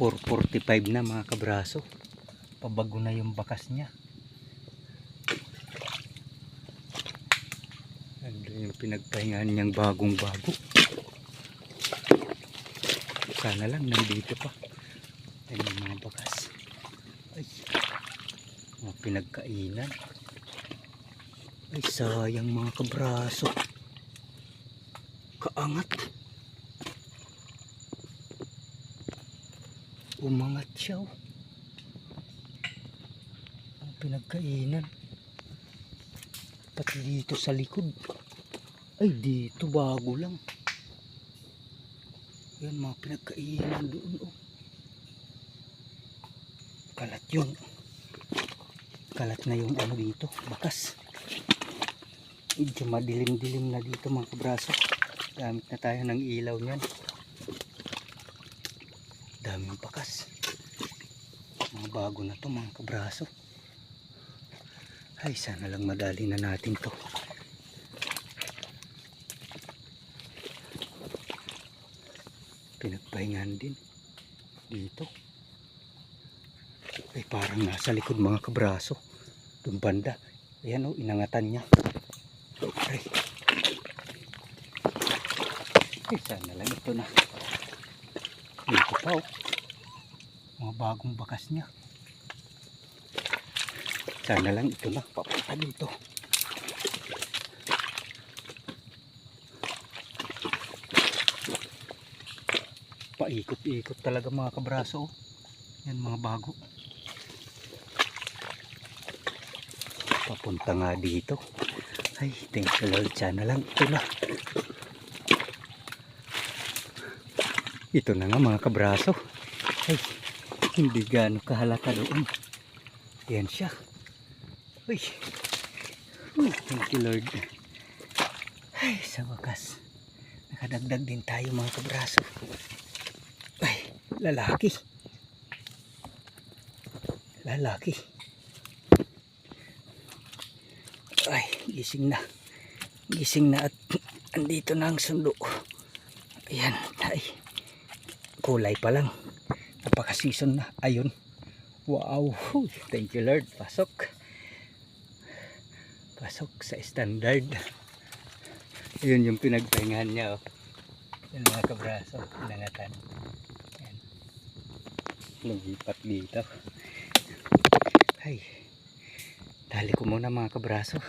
445 na mga kabraso. Pabago na yung bakas niya. Andun yung pinagpahingahan niyang bagong bago. Sana lang nandito pa. Ayun mga bakas. Ay. Mga pinagkainan. Ay sayang mga kabraso. Kaangat. Umangat siya. oh. Ang pinagkainan. Pati dito sa likod. Ay dito bago lang. Yan mga pinagkainan doon. Oh. Kalat yun. Kalat na yung ano dito. Bakas. Medyo madilim-dilim na dito mga kabraso. Gamit na tayo ng ilaw niyan. Daming bakas. Mga bago na to mga kabraso. Ay, sana lang madali na natin to. Pinagpahingan din. Dito. Ay, parang nasa likod mga kabraso. Doon banda. Ayan o, inangatan niya. Ay. Ay, sana lang ito na. Dito pa o. Mga bagong bakas niya. Sana lang ito na. Papunta dito. Paikot-ikot talaga mga kabraso. oh. Yan mga bago. Papunta nga dito. Ay, thank you Lord. Sana lang ito na. Ito na nga mga kabraso. Ay, hindi gaano kahalata doon. Yan siya. Uy. Uy, thank you Lord. Ay, sa wakas. Nakadagdag din tayo mga kabraso. Ay, lalaki. Lalaki. Ay, gising na. Gising na at andito na ang sundo. Ayan, ay. Kulay pa lang. Napaka-season na. Ayun. Wow. Thank you Lord. Pasok. Pasok sa standard. Ayun yung pinagpahingahan niya. Oh. Yung mga kabraso. Pinangatan. Ayan. Lumipat dito. Ay. Dali ko muna mga kabraso.